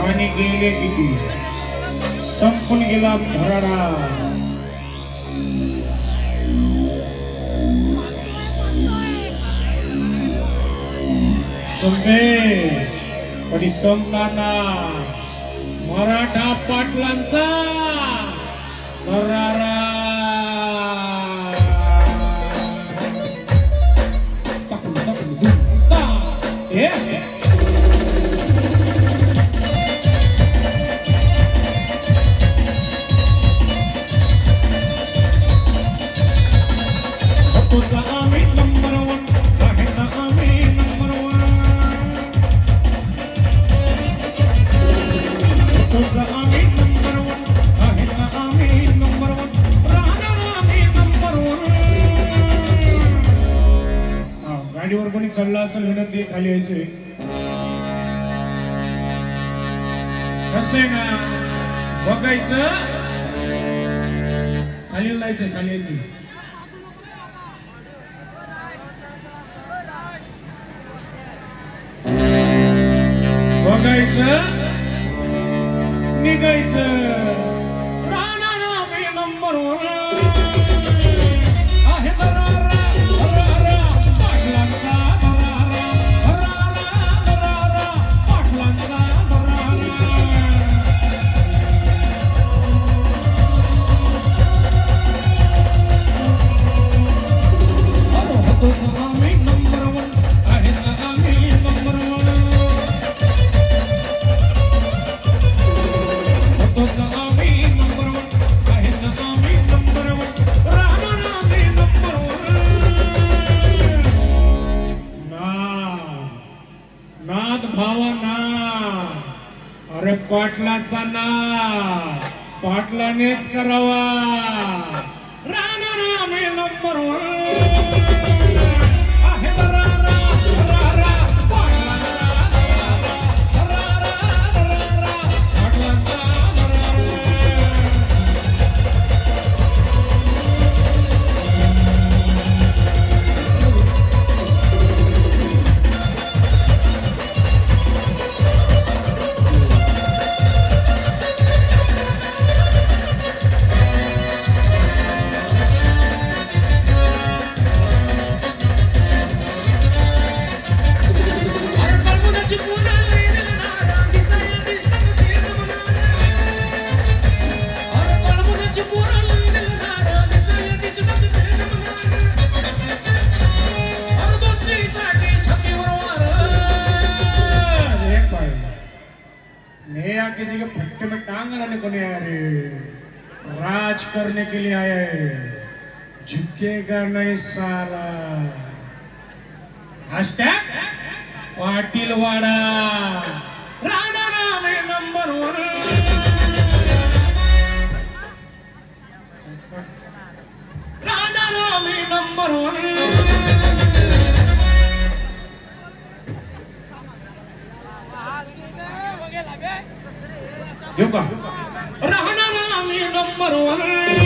आणि गेले किती संपून गेला भराडा समजे कधी संपताना मराठा पाटलांचा दरारा गाडीवर कोणी चढला असेल विनंती खाली यायचे. कसं आहे ना? बघायचं. खाली जायचं खाली यायचं. बघायचं. निघायचं. नाद भावना. अरे पाटलाचा ना पाटलानेच करावा. राहणार आम्ही नंबर वन यहाँ किसी के फट्टे में टांग अड़ाने को नहीं आ रे। राज करने के लिए आया झुकेगा नहीं साला। हैशटैग पाटील घेऊ का? राहणार आम्ही नंबर वन